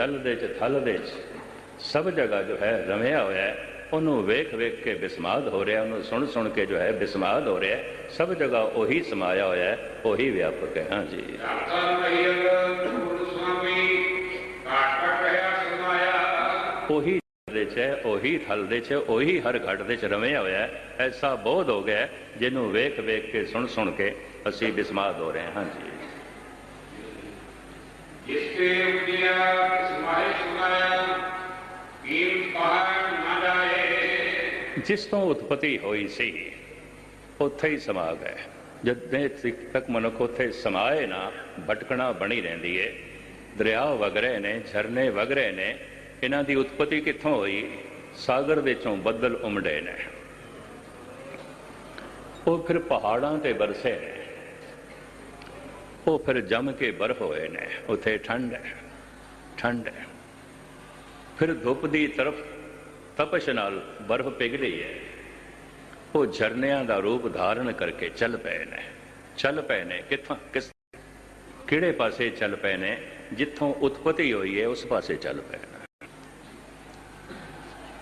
ਜਲ ਦੇ ਚ ਥਲ ਦੇ ਚ ਸਭ ਜਗ੍ਹਾ ਜੋ ਹੈ ਰਮਿਆ ਹੋਇਆ ਹੈ ਉਹਨੂੰ ਵੇਖ ਵੇਖ ਕੇ ਬਿਸਮਾਦ ਹੋ ਰਿਹਾ ਉਹਨੂੰ ਸੁਣ ਸੁਣ ਕੇ ਜੋ ਹੈ ਬਿਸਮਾਦ ਹੋ ਰਿਹਾ। ਸਭ ਜਗ੍ਹਾ ਉਹੀ ਸਮਾਇਆ ਹੋਇਆ ਹੈ ਉਹੀ ਵਿਆਪਕ ਹੈ। ਹਾਂਜੀ ਉਹੀ ਦੇ ਚ ਉਹੀ ਥਲ ਦੇ ਚ ਉਹੀ ਹਰ ਘਟ ਦੇ ਚ ਰਮਿਆ ਹੋਇਆ ਐਸਾ ਬੋਧ ਹੋ ਗਿਆ ਜਿਹਨੂੰ ਵੇਖ ਵੇਖ ਕੇ ਸੁਣ ਸੁਣ ਕੇ ਅਸੀਂ ਬਿਸਮਾਦ ਹੋ ਰਹੇ ਹਾਂ। ਹਾਂਜੀ ਜਿਸਕੇ ਉਦਿਆ ਸਮਾਏ ਸਮਾਇਆ ਕੀਮ ਪਹਾੜ ਨਾ ਜਾਏ ਜਿਸ ਤੋਂ ਉਤਪਤੀ ਹੋਈ ਸੀ ਉੱਥੇ ਹੀ ਸਮਾ ਗਏ ਜਦ ਤੱਕ ਮਨੁੱਖ ਉੱਥੇ ਸਮਾਏ ਨਾ ਭਟਕਣਾ ਬਣੀ ਰਹਿੰਦੀ ਏ ਦਰਿਆ ਵਗ ਰਹੇ ਨੇ ਝਰਨੇ ਵਗ ਰਹੇ ਨੇ ਇਹਨਾਂ ਦੀ ਉਤਪਤੀ ਕਿੱਥੋਂ ਹੋਈ ਸਾਗਰ ਦੇ ਚੋਂ ਬੱਦਲ ਉਮੜੇ ਨੇ ਉਹ ਫਿਰ ਪਹਾੜਾਂ ਤੇ ਬਰਸੇ ਨੇ ਉਹ ਫਿਰ ਜੰਮ ਕੇ ਬਰਫ਼ ਹੋਏ ਨੇ, ਉੱਥੇ ਠੰਡ ਹੈ ਠੰਡ ਹੈ। ਫਿਰ ਧੁੱਪ ਦੀ ਤਰਫ ਤਪਸ਼ ਨਾਲ ਬਰਫ਼ ਪਿਘਲੀ ਹੈ। ਉਹ ਝਰਨਿਆਂ ਦਾ ਰੂਪ ਧਾਰਨ ਕਰਕੇ ਚੱਲ ਪਏ ਨੇ, ਚੱਲ ਪਏ ਨੇ। ਕਿੱਥੋਂ, ਕਿਸ, ਕਿਹੜੇ ਪਾਸੇ ਚੱਲ ਪਏ ਨੇ? ਜਿੱਥੋਂ ਉਤਪਤੀ ਹੋਈ ਹੈ, ਉਸ ਪਾਸੇ ਚੱਲ ਪਏ ਨੇ।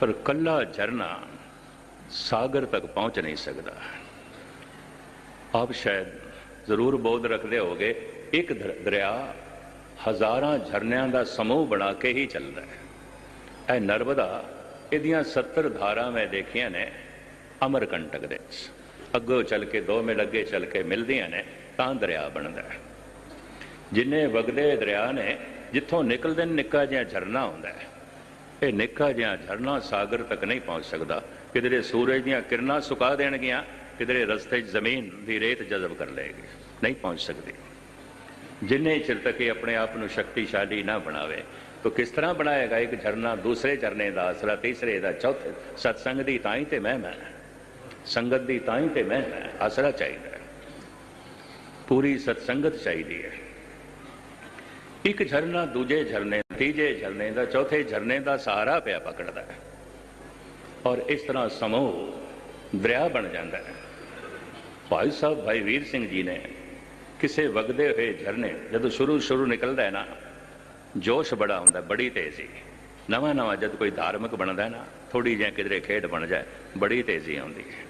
ਪਰ ਕੱਲਾ ਝਰਨਾ ਸਾਗਰ ਤੱਕ ਪਹੁੰਚ ਨਹੀਂ ਸਕਦਾ। ਆਪ ਸ਼ਾਇਦ ਜ਼ਰੂਰ ਬੋਧ ਰੱਖਦੇ ਹੋਗੇ ਇੱਕ ਦਰ- ਦਰਿਆ ਹਜ਼ਾਰਾਂ ਝਰਨਿਆਂ ਦਾ ਸਮੂਹ ਬਣਾ ਕੇ ਹੀ ਚੱਲਦਾ ਹੈ। ਇਹ ਨਰਮਦਾ ਇਹਦੀਆਂ 70 ਧਾਰਾਂ ਮੈਂ ਦੇਖੀਆਂ ਨੇ ਅਮਰਕੰਟਕ ਦੇ ਅੱਗੋਂ ਚੱਲ ਕੇ ਦੋ ਮਿਲ ਅੱਗੇ ਚੱਲ ਕੇ ਮਿਲਦੀਆਂ ਨੇ, ਤਾਂ ਦਰਿਆ ਬਣਦਾ ਹੈ। ਜਿੰਨੇ ਵਗਦੇ ਦਰਿਆ ਨੇ, ਜਿੱਥੋਂ ਨਿਕਲਦੇ ਨੇ ਨਿੱਕਾ ਜਿਹਾ ਝਰਨਾ ਹੁੰਦਾ ਹੈ। ਇਹ ਨਿੱਕਾ ਜਿਹਾ ਝਰਨਾ ਸਾਗਰ ਤੱਕ ਨਹੀਂ ਪਹੁੰਚ ਸਕਦਾ। ਕਿਧਰੇ ਸੂਰਜ ਦੀਆਂ ਕਿਰਨਾਂ ਸੁਕਾ ਦੇਣਗੀਆਂ ਕਿਧਰੇ ਰਸਤੇ 'ਚ ਜ਼ਮੀਨ ਦੀ ਰੇਤ ਜਜ਼ਬ ਕਰ ਲਏਗੀ ਨਹੀਂ ਪਹੁੰਚ ਸਕਦੀ। ਜਿੰਨੇ ਚਿਰ ਤੱਕ ਇਹ ਆਪਣੇ ਆਪ ਨੂੰ ਸ਼ਕਤੀਸ਼ਾਲੀ ਨਾ ਬਣਾਵੇ, ਤਾਂ ਕਿਸ ਤਰ੍ਹਾਂ ਬਣਾਏਗਾ ਇੱਕ ਝਰਨਾ ਦੂਸਰੇ ਝਰਨੇ ਦਾ ਆਸਰਾ, ਤੀਸਰੇ ਦਾ ਚੌਥੇ? ਸਤਸੰਗ ਦੀ ਤਾਂ ਹੀ ਤੇ ਮੈਂ ਮੈਂ ਸੰਗਤ ਦੀ ਤਾਂ ਹੀ ਤੇ ਮੈਂ ਮੈਂ ਆਸਰਾ ਚਾਹੀਦਾ ਪੂਰੀ ਸਤਸੰਗਤ ਚਾਹੀਦੀ ਹੈ। ਇੱਕ ਝਰਨਾ ਦੂਜੇ ਝਰਨੇ, ਤੀਜੇ ਝਰਨੇ ਦਾ, ਚੌਥੇ ਝਰਨੇ ਦਾ ਸਹਾਰਾ ਪਿਆ ਪਕੜਦਾ ਹੈ। ਔਰ ਇਸ ਤਰ੍ਹਾਂ ਸਮੂਹ ਦਰਿਆ ਬਣ ਜਾਂਦਾ ਹੈ। ਭਾਈ ਸਾਹਿਬ, ਭਾਈ ਵੀਰ ਸਿੰਘ ਜੀ ਨੇ ਕਿਸੇ ਵਗਦੇ ਹੋਏ ਝਰਨੇ, ਜਦੋਂ ਸ਼ੁਰੂ ਸ਼ੁਰੂ ਨਿਕਲਦਾ ਹੈ ਨਾ, ਜੋਸ਼ ਬੜਾ ਹੁੰਦਾ, ਬੜੀ ਤੇਜ਼ੀ। ਨਵਾਂ ਨਵਾਂ ਜਦ ਕੋਈ ਧਾਰਮਿਕ ਬਣਦਾ ਹੈ ਨਾ ਥੋੜੀ ਜਿਹੀ ਕਿਧਰੇ ਖੇਡ ਬਣ ਜਾਏ, ਬੜੀ ਤੇਜ਼ੀ ਆਉਂਦੀ ਹੈ।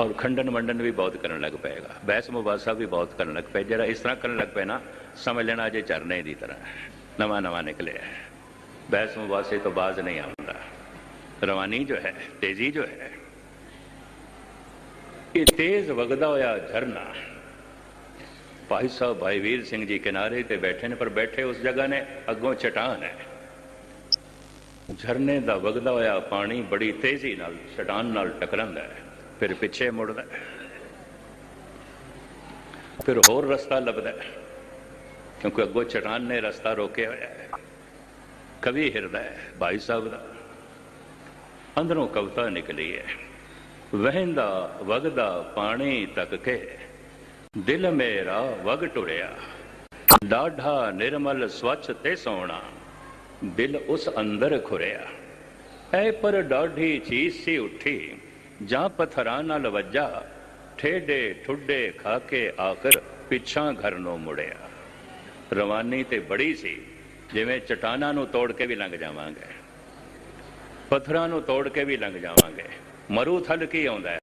ਔਰ ਖੰਡਨ ਮੰਡਨ ਵੀ ਬਹੁਤ ਕਰਨ ਲੱਗ ਪਏਗਾ, ਬਹਿਸ ਮੁਬਾਸਾ ਵੀ ਬਹੁਤ ਕਰਨ ਲੱਗ ਪਏ, ਜਿਹੜਾ ਇਸ ਤਰ੍ਹਾਂ ਕਰਨ ਲੱਗ ਪਏ ਨਾ, ਸਮਝ ਲੈਣਾ ਜੇ ਝਰਨੇ ਦੀ ਤਰ੍ਹਾਂ ਨਵਾਂ ਨਵਾਂ ਨਿਕਲਿਆ ਬਹਿਸ ਮੁਬਾਸੇ ਤੋਂ ਬਾਜ਼ ਨਹੀਂ ਆਉਂਦਾ। ਰਵਾਨੀ ਜੋ ਹੈ, ਤੇਜ਼ੀ ਜੋ ਹੈ ਇਹ ਤੇਜ਼ ਵਗਦਾ ਹੋਇਆ ਝਰਨਾ। ਭਾਈ ਸਾਹਿਬ ਭਾਈ ਵੀਰ ਸਿੰਘ ਜੀ ਕਿਨਾਰੇ ਤੇ ਬੈਠੇ ਨੇ, ਪਰ ਬੈਠੇ ਉਸ ਜਗ੍ਹਾ ਨੇ, ਅੱਗੋਂ ਚਟਾਨ ਹੈ। ਝਰਨੇ ਦਾ ਵਗਦਾ ਹੋਇਆ ਪਾਣੀ ਬੜੀ ਤੇਜ਼ੀ ਨਾਲ ਚਟਾਨ ਨਾਲ ਟਕਰਾਂਦਾ ਹੈ, ਫਿਰ ਪਿੱਛੇ ਮੁੜਦਾ ਹੈ। ਫਿਰ ਹੋਰ ਰਸਤਾ ਲੱਭਦਾ ਹੈ, ਕਿਉਂਕਿ ਅੱਗੋਂ ਚਟਾਨ ਨੇ ਰਸਤਾ ਰੋਕਿਆ ਹੋਇਆ ਹੈ। ਕਵੀ ਹਿਰਦਾ ਹੈ ਭਾਈ ਸਾਹਿਬ ਦਾ। ਅੰਦਰੋਂ ਕਵਿਤਾ ਨਿਕਲੀ ਹੈ। ਵਹਿੰਦਾ, ਵਗਦਾ ਪਾਣੀ ਤੱਕ ਕੇ ਦਿਲ ਮੇਰਾ ਵਗ ਟੁਰਿਆ। ਡਾਢਾ ਨਿਰਮਲ ਸਵੱਛ ਤੇ ਸੋਹਣਾ ਦਿਲ ਉਸ ਅੰਦਰ ਖੁਰਿਆ। ਐ ਪਰ ਡਾਢੀ ਚੀਜ਼ ਸੀ ਉੱਠੀ। ਜਾਂ ਪਥਰਾਂ ਨਾਲ ਵੱਜਾ। ਠੇਡੇ ਠੁੱਡੇ ਖਾ ਕੇ ਆਖਰ ਪਿੱਛਾਂ ਘਰ ਨੂੰ ਮੁੜਿਆ। ਰਵਾਨੀ ਤੇ ਬੜੀ ਸੀ। ਜਿਵੇਂ ਚਟਾਨਾਂ ਨੂੰ ਤੋੜ ਕੇ ਵੀ ਲੰਘ ਜਾਵਾਂਗੇ। ਪੱਥਰਾਂ ਨੂੰ ਤੋੜ ਕੇ ਵੀ ਲੰਘ ਜਾਵਾਂਗੇ। ਮਰੂ ਥਲ ਕੀ ਆਉਂਦਾ ਹੈ?